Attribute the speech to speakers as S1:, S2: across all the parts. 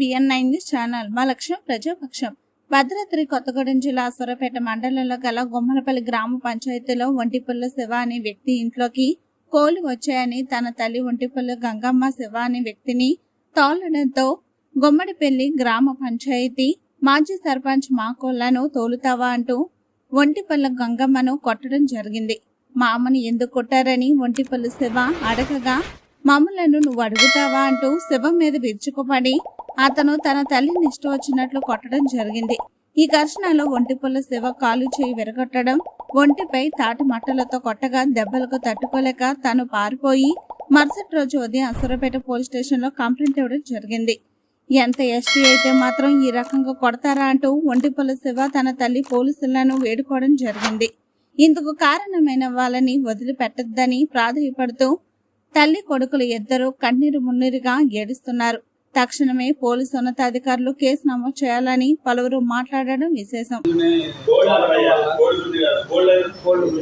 S1: B N nine news channel. మా లక్ష్యం ప్రజాపక్షం. భద్రాద్రి కొత్తగూడెం జిల్లా అశ్వరపేట మండలంలో గల గుమ్మలపల్లి గ్రామ పంచాయతీలో ఒంటిపుల్ల శివ అనే వ్యక్తి ఇంట్లోకి కోలు వచ్చాయని తన తల్లి ఒంటిపుల్ల గంగమ్మ శివ అనే వ్యక్తిని తోలడంతో గుమ్మడిపల్లి గ్రామ పంచాయతీ మాజీ సర్పంచ్ మా కోళ్ళను తోలుతావా అంటూ ఒంటిపల్ల గంగమ్మను కొట్టడం జరిగింది. మా ఎందుకు కొట్టారని ఒంటిపల్లి శివ అడగగా మమ్మలను నువ్వు అడుగుతావా అంటూ శివం మీద విరుచుకుపడి అతను తన తల్లిని ఇష్టం వచ్చినట్లు కొట్టడం జరిగింది. ఈ ఘర్షణలో ఒంటిపుల్ల శివ కాలు చేయి విరగొట్టడం ఒంటిపై తాటి మట్టలతో కొట్టగా దెబ్బలకు తట్టుకోలేక తను పారిపోయి మరుసటి రోజు ఉదయం అసురపేట పోలీస్ స్టేషన్లో కంప్లైంట్ ఇవ్వడం జరిగింది. ఎంత ఎస్టీ అయితే మాత్రం ఈ రకంగా కొడతారా అంటూ ఒంటిపుల్ల శివ తన తల్లి పోలీసులను వేడుకోవడం జరిగింది. ఇందుకు కారణమైన వాళ్ళని వదిలిపెట్టద్దని ప్రాధాయపడుతూ తల్లి కొడుకులు ఇద్దరు కన్నీరు మున్నీరుగా ఏడుస్తున్నారు. తక్షణమే పోలీసు ఉన్నతాధికారులు కేసు నమోదు చేయాలని పలువురు మాట్లాడడం విశేషం.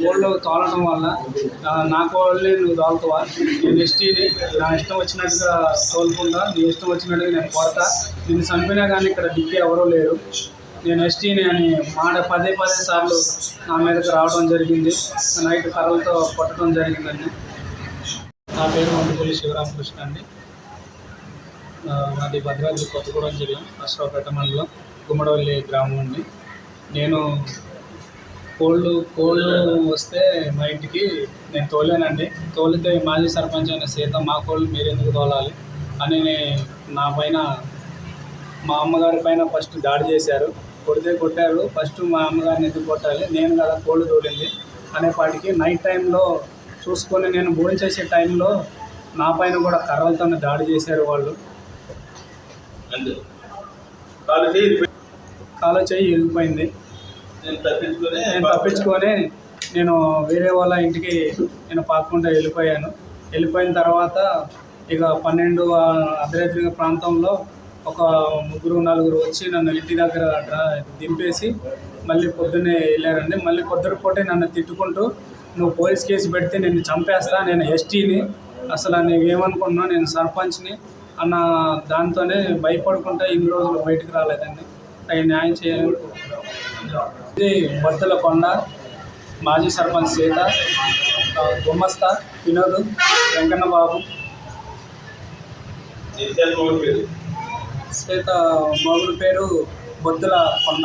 S2: కోళ్ళు తోలడం వల్ల నా కోళ్ళని నువ్వు తోలుతావా? నేను ఎస్టీని నా ఇష్టం వచ్చినట్టుగా తోలుకుంటా నీ ఇష్టం వచ్చినట్టుగా నేను కొడతా. నేను చంపినా కానీ ఇక్కడ దిక్కి ఎవరూ లేరు. నేను ఎస్టీని అని మాట పదే పదే సార్లు నా మీదకి రావడం జరిగింది. నైట్ కర్రలతో కొట్టడం జరిగిందండి. నా పేరు మందుపల్లి శివరామకృష్ణ అండి. నాది మాది భద్రాద్రి కొత్తగూడెం జిల్లా అశ్వపేట మండలం గుమ్మడవల్లి గ్రామం అండి. నేను కోళ్ళు కోళ్ళు వస్తే మా ఇంటికి నేను తోలేనండి. తోలితే మాజీ సర్పంచ్ అయిన సీత మా కోళ్ళు మీరు ఎందుకు తోలాలి? అని నా పైన మా అమ్మగారి పైన ఫస్ట్ దాడి చేశారు. కొడితే కొట్టారు. ఫస్ట్ మా అమ్మగారిని ఎందుకు కొట్టాలి? నేను కదా కోళ్ళు తోలింది అనేపాటికి నైట్ టైంలో చూసుకొని నేను భోజనం చేసే టైంలో నా పైన కూడా కర్రలతోనే దాడి చేశారు వాళ్ళు.
S3: కాలు చేయి
S2: ఇరిగిపోయింది.
S3: నేను తప్పించుకొని
S2: నేను వేరే వాళ్ళ ఇంటికి నేను పాకుండా వెళ్ళిపోయాను. వెళ్ళిపోయిన తర్వాత ఇక పన్నెండు అర్ధరాత్రి ప్రాంతంలో ఒక ముగ్గురు నలుగురు వచ్చి నన్ను ఇంటి దగ్గర దింపేసి మళ్ళీ పొద్దున్నే వెళ్ళారండి. మళ్ళీ పొద్దుటిపూటే నన్ను తిట్టుకుంటూ నువ్వు పోలీస్ కేసు పెడితే నేను చంపేస్తా నేను ఎస్టీని అసలు నువ్వేమనుకున్నా నేను సర్పంచ్ని అన్న దాంతోనే భయపడుకుంటా ఇన్ని రోజులు బయటకు రాలేదండి. తగిన న్యాయం చేయాలని ఇది బొత్తల కొండ మాజీ సర్పంచ్ సీత గుమ్మస్తా వినోద్ వెంకన్న బాబు సీత మగుడు పేరు బొద్దుల కొండ.